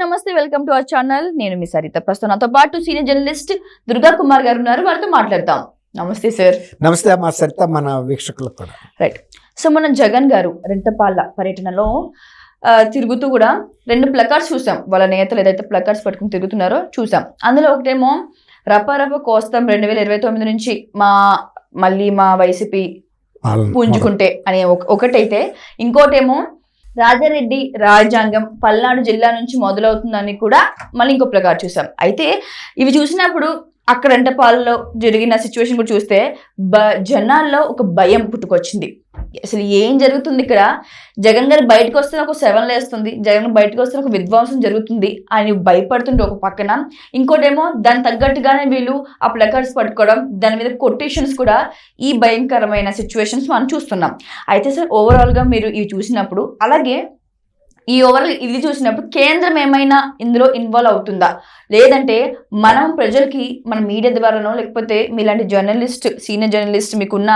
నమస్తే welcome to our channel. నేను మీ సరిత ప్రస్తుతం. నాతో పాటు సీనియర్ జర్నలిస్ట్ దుర్గా కుమార్ గారు ఉన్నారు. వారితో మాట్లాడతాం. నమస్తే సార్. నమస్తే మా సరిత మన వీక్షకులకు కూడా. రైట్ సో మనం జగన్ గారు రెంటపాళ్ళ పర్యటనలో తిరుగుతూ కూడా రెండు ప్లకార్డ్స్ చూసాం. వాళ్ళ నేతలు ఏదైతే ప్లకార్డ్స్ పట్టుకుని తిరుగుతున్నారో చూసాం. అందులో ఒకటేమో రప రప కోస్తాం రెండు వేల ఇరవై తొమ్మిది నుంచి మా మళ్ళీ మా వైసీపీ పుంజుకుంటే అనే ఒక- ఒకటైతే ఇంకోటేమో రాజారెడ్డి రాజ్యాంగం పల్నాడు జిల్లా నుంచి మొదలవుతుందని కూడా మళ్ళీ ఇంకో ప్రకారం చూసాం. అయితే ఇవి చూసినప్పుడు అక్కడ పాలలో జరిగిన సిచ్యువేషన్ కూడా చూస్తే బ జనాల్లో ఒక భయం పుట్టుకొచ్చింది. అసలు ఏం జరుగుతుంది ఇక్కడ? జగన్ గారు బయటకు వస్తే ఒక సెవెన్ లేస్తుంది. జగన్ బయటకు వస్తే ఒక విధ్వంసం జరుగుతుంది. అని భయపడుతుంటే ఒక పక్కన. ఇంకోటేమో దానికి తగ్గట్టుగానే వీళ్ళు ఆ ప్లకార్డ్స్ పట్టుకోవడం దాని మీద కొటేషన్స్ కూడా ఈ భయంకరమైన సిచ్యువేషన్స్ మనం చూస్తున్నాం. అయితే సార్ ఓవరాల్గా మీరు ఇవి చూసినప్పుడు అలాగే ఈ ఓవరాల్ ఇది చూసినప్పుడు కేంద్రం ఏమైనా ఇందులో ఇన్వాల్వ్ అవుతుందా? లేదంటే మనం ప్రజలకి మన మీడియా ద్వారానో లేకపోతే మీలాంటి జర్నలిస్ట్ సీనియర్ జర్నలిస్ట్ మీకున్న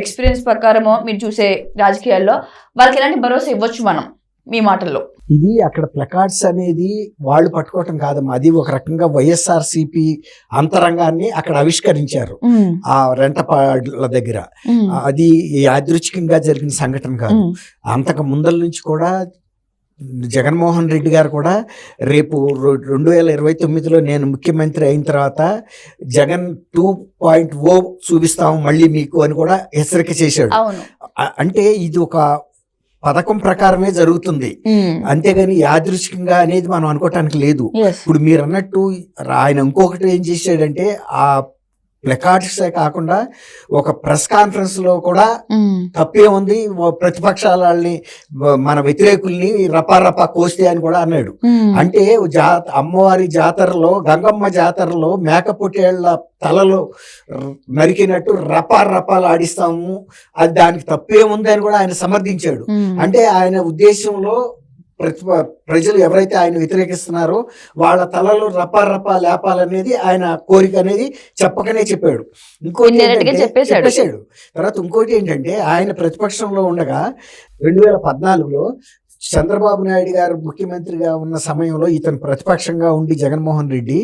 ఎక్స్పీరియన్స్ ప్రకారమో మీరు చూసే రాజకీయాల్లో వాళ్ళకి ఎలాంటి భరోసా ఇవ్వచ్చు మనం? మీ మాటల్లో. ఇది అక్కడ ప్లకార్డ్స్ అనేది వాళ్ళు పట్టుకోవటం కాదమ్మా. అది ఒక రకంగా వైఎస్ఆర్ సిపి అంతరంగాన్ని అక్కడ ఆవిష్కరించారు. ఆ రెంటపాడ్ల దగ్గర. అది యాదృచ్ఛికంగా జరిగిన సంఘటన కాదు. అంతకు ముందల నుంచి కూడా జగన్మోహన్ రెడ్డి గారు కూడా రేపు రెండు వేల ఇరవై తొమ్మిదిలో నేను ముఖ్యమంత్రి అయిన తర్వాత జగన్ టూ పాయింట్ ఓ చూపిస్తాము మళ్ళీ మీకు అని కూడా హెచ్చరిక చేశాడు. అంటే ఇది ఒక పథకం ప్రకారమే జరుగుతుంది. అంతేగాని యాదృచ్ఛికంగా అనేది మనం అనుకోవటానికి లేదు. ఇప్పుడు మీరు అన్నట్టు ఆయన ఇంకొకటి ఏం చేశాడంటే ఆ ప్లకార్డ్సే కాకుండా ఒక ప్రెస్ కాన్ఫరెన్స్లో కూడా తప్పే ఉంది. ఓ ప్రతిపక్షాల వాళ్ళని వ- మన వ్యతిరేకుల్ని రపా రపా కోస్తే అని కూడా అన్నాడు. అంటే జా అమ్మవారి జాతరలో గంగమ్మ జాతరలో మేకపోటేళ్ళ తలలు నరికినట్టు రపా రపాలు ఆడిస్తాము. అది దానికి తప్పే ఉంది అని కూడా ఆయన సమర్థించాడు. అంటే ఆయన ఉద్దేశంలో ప్రతి ప్రజలు ఎవరైతే ఆయన వ్యతిరేకిస్తున్నారో వాళ్ళ తలలో రపా రపా లేపాలనేది ఆయన కోరిక అనేది చెప్పకనే చెప్పాడు. ఇంకోటి చెప్పేశాడు. తర్వాత ఇంకోటి ఏంటంటే ఆయన ప్రతిపక్షంలో ఉండగా రెండు వేల పద్నాలుగులో చంద్రబాబు నాయుడు గారు ముఖ్యమంత్రిగా ఉన్న సమయంలో ఇతను ప్రతిపక్షంగా ఉండి జగన్మోహన్ రెడ్డి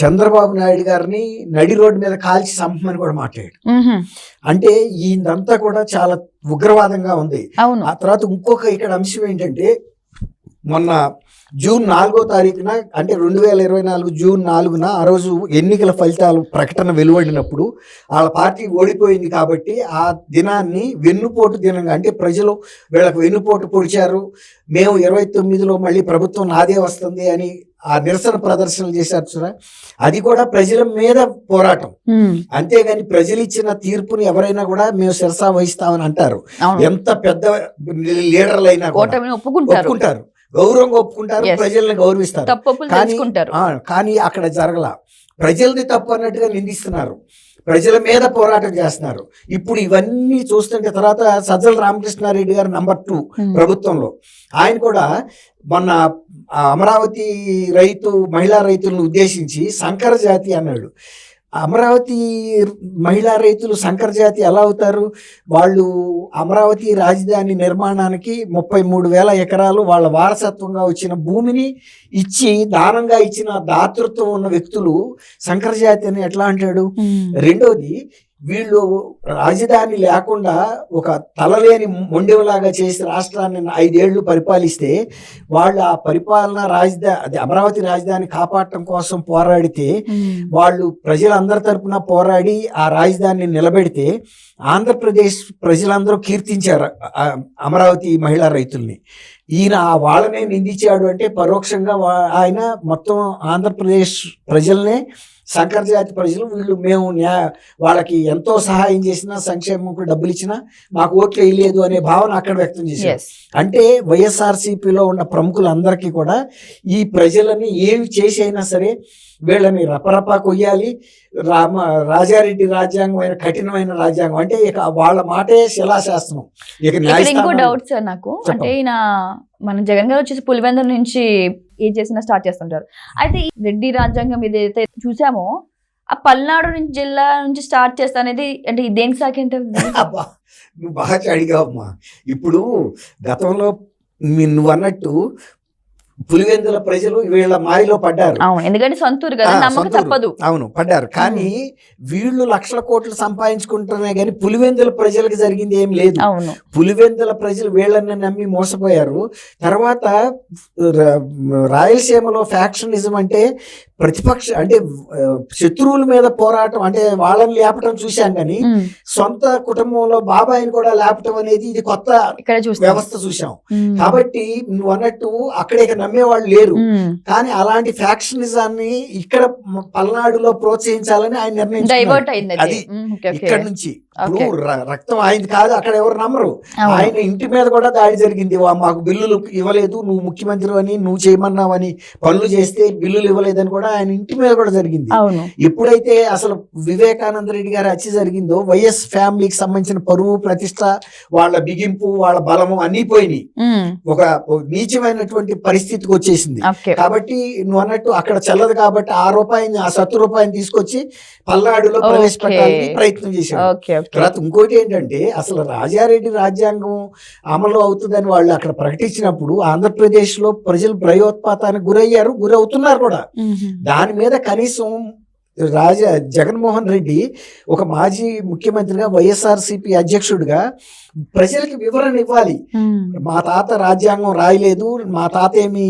చంద్రబాబు నాయుడు గారిని నడి రోడ్డు మీద కాల్చి చంపమని కూడా మాట్లాడాడు. అంటే ఇదంతా కూడా చాలా ఉగ్రవాదంగా ఉంది. అవును. ఆ తర్వాత ఇంకొక ఇక్కడ అంశం ఏంటంటే మొన్న జూన్ నాలుగో తారీఖున అంటే రెండు వేల ఇరవై నాలుగు జూన్ నాలుగున ఆ రోజు ఎన్నికల ఫలితాలు ప్రకటన వెలువడినప్పుడు వాళ్ళ పార్టీ ఓడిపోయింది కాబట్టి ఆ దినాన్ని వెన్నుపోటు దినంగా అంటే ప్రజలు వీళ్ళకి వెన్నుపోటు పొడిచారు. మేము ఇరవై తొమ్మిదిలో మళ్ళీ ప్రభుత్వం నాదే వస్తుంది అని ఆ నిరసన ప్రదర్శనలు చేశారు చూడ. అది కూడా ప్రజల మీద పోరాటం. అంతేగాని ప్రజలు ఇచ్చిన తీర్పుని ఎవరైనా కూడా మేము శిరసా వహిస్తామని అంటారు. ఎంత పెద్ద లీడర్లు అయినా కూడా ఓటమిని ఒప్పుకుంటారు. ఒప్పుకుంటారు. గౌరవంగా ఒప్పుకుంటారు. ప్రజల్ని గౌరవిస్తారు. కానీ- కానీ అక్కడ జరగల. ప్రజలది తప్పు అన్నట్టుగా నిందిస్తున్నారు. ప్రజల మీద పోరాటం చేస్తున్నారు. ఇప్పుడు ఇవన్నీ చూస్తుంటే తర్వాత సజ్జల రామకృష్ణారెడ్డి గారు నంబర్ టూ ప్రభుత్వంలో. ఆయన కూడా మొన్న అమరావతి రైతు మహిళా రైతులను ఉద్దేశించి సంకర జాతి అన్నాడు. అమరావతి మహిళా రైతులు సంకర జాతి ఎలా అవుతారు? వాళ్ళు అమరావతి రాజధాని నిర్మాణానికి ముప్పై మూడు వేల ఎకరాలు వాళ్ళ వారసత్వంగా వచ్చిన భూమిని ఇచ్చి దానంగా ఇచ్చిన దాతృత్వం ఉన్న వ్యక్తులు సంకర జాతి అని ఎట్లా అంటాడు? రెండోది వీళ్ళు రాజధాని లేకుండా ఒక తలలేని మొండెంలాగా చేసి రాష్ట్రాన్ని ఐదేళ్ళు పరిపాలిస్తే వాళ్ళు ఆ పరిపాలన రాజధాని అది అమరావతి రాజధాని కాపాడటం కోసం పోరాడితే వాళ్ళు ప్రజలందరి తరపున పోరాడి ఆ రాజధానిని నిలబెడితే ఆంధ్రప్రదేశ్ ప్రజలందరూ కీర్తించారు అమరావతి మహిళా రైతుల్ని. ఈయన వాళ్ళనే నిందించాడు అంటే పరోక్షంగా ఆయన మొత్తం ఆంధ్రప్రదేశ్ ప్రజల్నే సంకర జాతి ప్రజలు వీళ్ళు మేము న్యా వాళ్ళకి ఎంతో సహాయం చేసినా సంక్షేమంకు డబ్బులు ఇచ్చినా మాకు ఓట్లు వేయలేదు అనే భావన అక్కడ వ్యక్తం చేశారు. అంటే వైఎస్ఆర్సీపీలో ఉన్న ప్రముఖులందరికీ కూడా ఈ ప్రజలని ఏమి చేసి అయినా సరే వీళ్ళని రపరపా కొయ్యాలి. రామ రాజారెడ్డి రాజ్యాంగం అయిన కఠినమైన రాజ్యాంగం. అంటే ఇక వాళ్ళ మాటే శిలాశాస్త్రం ఇక ఇంకో డౌట్ సార్ నాకు. అంటే ఈయన మన జగన్ గారు వచ్చేసి పులివెందుల నుంచి ఏం చేసినా స్టార్ట్ చేస్తుంటారు. అయితే ఈ రెడ్డి రాజ్యాంగం ఏదైతే చూసామో ఆ పల్నాడు నుంచి జిల్లా నుంచి స్టార్ట్ చేస్తా అనేది అంటే దేనికి సాకేంత అబ్బా నువ్వు బాగా అడిగావమ్మా. ఇప్పుడు గతంలో నువ్వు అన్నట్టు పులివెందుల ప్రజలు వీళ్ళ మాయలో పడ్డారు. అవును ఎందుకంటే సొంతూరు కదా. తప్పదు. అవును పడ్డారు. కానీ వీళ్ళు లక్షల కోట్లు సంపాదించుకుంటున్నారే కానీ పులివెందుల ప్రజలకు జరిగింది ఏం లేదు. పులివెందుల ప్రజలు వీళ్ళని నమ్మి మోసపోయారు. తర్వాత రాయలసీమలో ఫ్యాక్షనిజం అంటే ప్రతిపక్ష అంటే శత్రువుల మీద పోరాటం అంటే వాళ్ళని లేపటం చూశాం కానీ. సొంత కుటుంబంలో బాబాయిని కూడా లేపటం అనేది ఇది కొత్త వ్యవస్థ చూసాం. కాబట్టి నువ్వు అన్నట్టు అక్కడ నమ్మేవాళ్ళు లేరు. కానీ అలాంటి ఫ్యాక్షనిజాన్ని ఇక్కడ పల్నాడులో ప్రోత్సహించాలని ఆయన అయింది అది. ఇక్కడ నుంచి. ఇప్పుడు రక్తం ఆయనది కాదు అక్కడ ఎవరు నమ్మరు. ఆయన ఇంటి మీద కూడా దాడి జరిగింది. మాకు బిల్లులు ఇవ్వలేదు నువ్వు ముఖ్యమంత్రి అని నువ్వు చేయమన్నావని పనులు చేస్తే బిల్లులు ఇవ్వలేదని కూడా ఆయన ఇంటి మీద కూడా జరిగింది. ఎప్పుడైతే అసలు వివేకానంద రెడ్డి గారి హత్య జరిగిందో వైఎస్ ఫ్యామిలీకి సంబంధించిన పరువు ప్రతిష్ట వాళ్ళ బిగింపు వాళ్ళ బలము అన్నీ పోయినాయి. ఒక నీచమైనటువంటి పరిస్థితికి వచ్చేసింది. కాబట్టి నువ్వు అన్నట్టు అక్కడ చెల్లదు కాబట్టి ఆ రూపాయిని ఆ సత్తు రూపాయిని తీసుకొచ్చి పల్నాడులో Okay. ప్రవేశపెట్టాలని ప్రయత్నం చేశాడు. తర్వాత ఇంకోటి ఏంటంటే అసలు రాజారెడ్డి రాజ్యాంగం అమలు అవుతుందని వాళ్ళు అక్కడ ప్రకటించినప్పుడు ఆంధ్రప్రదేశ్లో ప్రజలు భయోత్పాతానికి గురయ్యారు గురవుతున్నారు కూడా. దాని మీద కనీసం రాజా జగన్మోహన్ రెడ్డి ఒక మాజీ ముఖ్యమంత్రిగా వైఎస్ఆర్సీపీ అధ్యక్షుడిగా ప్రజలకి వివరణ ఇవ్వాలి. మా తాత రాజ్యాంగం రాయలేదు మా తాత ఏమి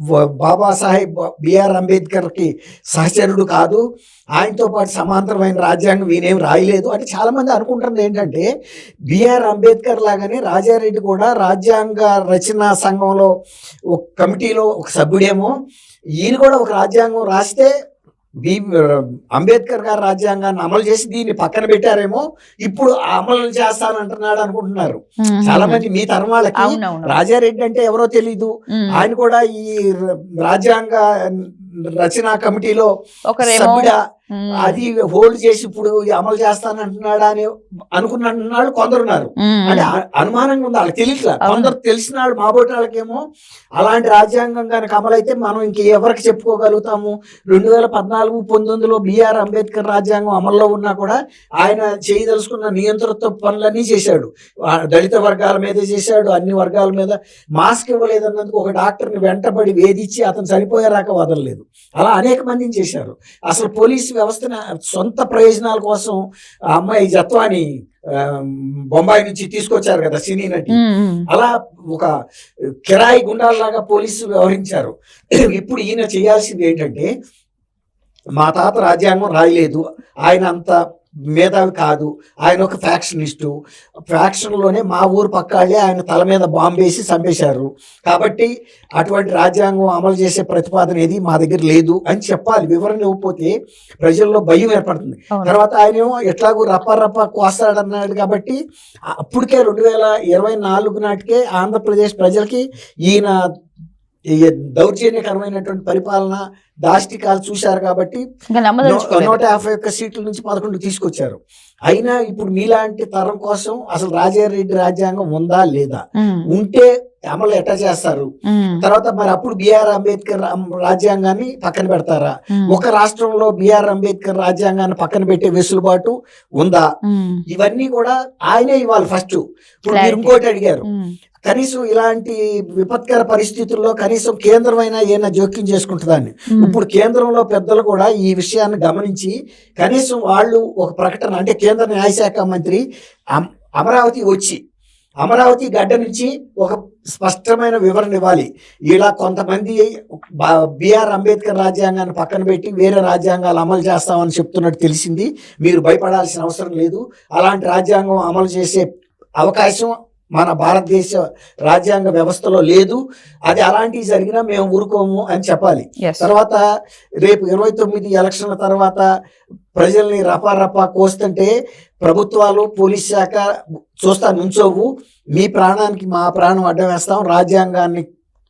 బాబాసాహెబ్ బిఆర్ అంబేద్కర్కి సహచరుడు కాదు. ఆయనతో పాటు సమాంతరమైన రాజ్యాంగం ఈయనేం రాయలేదు అని చాలామంది అనుకుంటుంది ఏంటంటే బిఆర్ అంబేద్కర్ లాగానే రాజారెడ్డి కూడా రాజ్యాంగ రచన సంఘంలో ఒక కమిటీలో ఒక సభ్యుడేమో. ఈయన కూడా ఒక రాజ్యాంగం రాస్తే బి అంబేద్కర్ గారు రాజ్యాంగాన్ని అమలు చేసి దీన్ని పక్కన పెట్టారేమో ఇప్పుడు అమలు చేస్తానంటున్నాడు అనుకుంటున్నారు. చాలా మంది మీ తరం వాళ్ళకి రాజారెడ్డి అంటే ఎవరో తెలీదు. ఆయన కూడా ఈ రాజ్యాంగ రచనా కమిటీలో సభ్యుడా. అది హోల్డ్ చేసి ఇప్పుడు అమలు చేస్తానంటున్నాడా అని అనుకున్నట్టున్నాడు కొందరున్నారు. అంటే అనుమానంగా ఉంది వాళ్ళకి తెలియట్లా. కొందరు తెలిసిన వాళ్ళు మా బోటి వాళ్ళకేమో అలాంటి రాజ్యాంగం కనుక అమలైతే మనం ఇంక ఎవరికి చెప్పుకోగలుగుతాము? రెండు వేల పద్నాలుగు పంతొమ్మిదిలో బిఆర్ అంబేద్కర్ రాజ్యాంగం అమల్లో ఉన్నా కూడా ఆయన చేయదలుచుకున్న నియంత్రిత పనులన్నీ చేశాడు. దళిత వర్గాల మీద చేశాడు అన్ని వర్గాల మీద మాస్క్ ఇవ్వలేదన్నందుకు ఒక డాక్టర్ని వెంటబడి వేధించి అతను చనిపోయేరాక వదలలేదు. అలా అనేక మందిని చేశారు. అసలు పోలీసు వ్యవస్థను సొంత ప్రయోజనాల కోసం ఆ అమ్మాయి జత్వాని బొంబాయి నుంచి తీసుకొచ్చారు కదా సినీ నటి. అలా ఒక కిరాయి గుండాల్లాగా పోలీసులు వ్యవహరించారు. ఇప్పుడు ఈయన చేయాల్సింది ఏంటంటే మా తాత రాజ్యాంగం రాయలేదు. ఆయన అంత మేధావి కాదు. ఆయన ఒక ఫ్యాక్షనిస్టు. ఫ్యాక్షన్లోనే మా ఊరు పక్కాళ్ళే ఆయన తల మీద బాంబు వేసి చంపేశారు. కాబట్టి అటువంటి రాజ్యాంగం అమలు చేసే ప్రతిపాదన ఏది మా దగ్గర లేదు అని చెప్పాలి. వివరణ ఇవ్వకపోతే ప్రజల్లో భయం ఏర్పడుతుంది. తర్వాత ఆయన ఎట్లాగూ రప్ప రప్ప కోస్తాడన్నాడు కాబట్టి అప్పటికే రెండు వేల ఇరవై నాలుగు నాటికే ఆంధ్రప్రదేశ్ ప్రజలకి ఈయన దౌర్జన్యకరమైనటువంటి పరిపాలన దాష్టికాలు చూశారు కాబట్టి నూట యాభై ఒక్క సీట్ల నుంచి పదకొండు తీసుకొచ్చారు అయినా ఇప్పుడు మీలాంటి తరం కోసం అసలు రాజారెడ్డి రాజ్యాంగం ఉందా లేదా. ఉంటే అమలు ఎట్లా చేస్తారు. తర్వాత మరి అప్పుడు బిఆర్ అంబేద్కర్ రాజ్యాంగాన్ని పక్కన పెడతారా. ఒక రాష్ట్రంలో బిఆర్ అంబేద్కర్ రాజ్యాంగాన్ని పక్కన పెట్టే వెసులుబాటు ఉందా. ఇవన్నీ కూడా ఆయనే ఇవ్వాలి ఫస్ట్ ఇప్పుడు మీరు. ఇంకోటి అడిగారు. కనీసం ఇలాంటి విపత్కర పరిస్థితుల్లో కనీసం కేంద్రమైనా ఏమైనా జోక్యం చేసుకుంటుందని. ఇప్పుడు కేంద్రంలో పెద్దలు కూడా ఈ విషయాన్ని గమనించి కనీసం వాళ్ళు ఒక ప్రకటన అంటే కేంద్ర న్యాయశాఖ మంత్రి అమ్- అమరావతి వచ్చి అమరావతి గడ్డ నుంచి ఒక స్పష్టమైన వివరణ ఇవ్వాలి. ఇలా కొంతమంది బ- బిఆర్ అంబేద్కర్ రాజ్యాంగాన్ని పక్కన పెట్టి వేరే రాజ్యాంగాలు అమలు చేస్తామని చెప్తున్నట్టు తెలిసింది. మీరు భయపడాల్సిన అవసరం లేదు. అలాంటి రాజ్యాంగం అమలు చేసే అవకాశం మన భారతదేశ రాజ్యాంగ వ్యవస్థలో లేదు. అది అలాంటివి జరిగినా మేము ఊరుకోము అని చెప్పాలి. తర్వాత రేపు ఇరవై తొమ్మిది ఎలక్షన్ల తర్వాత ప్రజల్ని రపా రపా కోస్తుంటే ప్రభుత్వాలు పోలీస్ శాఖ చూస్తా నుంచోవు. మీ ప్రాణానికి మా ప్రాణం అడ్డం వేస్తాం. రాజ్యాంగాన్ని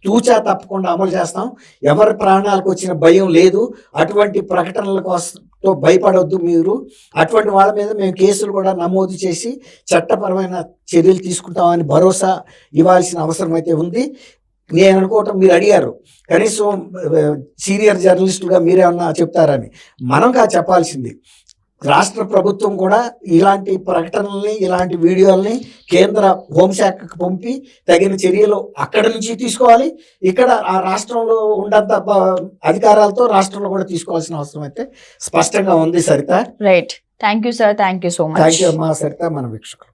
తూచా తప్పకుండా అమలు చేస్తాం. ఎవరి ప్రాణాలకు వచ్చిన భయం లేదు. అటువంటి ప్రకటనల కోసం భయపడవద్దు మీరు. అటువంటి వాళ్ళ మీద మేము కేసులు కూడా నమోదు చేసి చట్టపరమైన చర్యలు తీసుకుంటామని భరోసా ఇవ్వాల్సిన అవసరం అయితే ఉంది. నేను అనుకోవటం మీరు అడిగారు. కనీసం సీనియర్ జర్నలిస్టుగా మీరేమన్నా చెప్తారని. మనం కాదు చెప్పాల్సింది. రాష్ట్ర ప్రభుత్వం కూడా ఇలాంటి ప్రకటనల్ని ఇలాంటి వీడియోల్ని కేంద్ర హోంశాఖకు పంపి తగిన చర్యలు అక్కడి నుంచి తీసుకోవాలి. ఇక్కడ ఆ రాష్ట్రంలో ఉన్నంత అధికారాలతో రాష్ట్రంలో కూడా తీసుకోవాల్సిన అవసరం అయితే స్పష్టంగా ఉంది Sarita. Right thank you sir thank you so much thank you అమ్మా సరిత మన వీక్షకులు.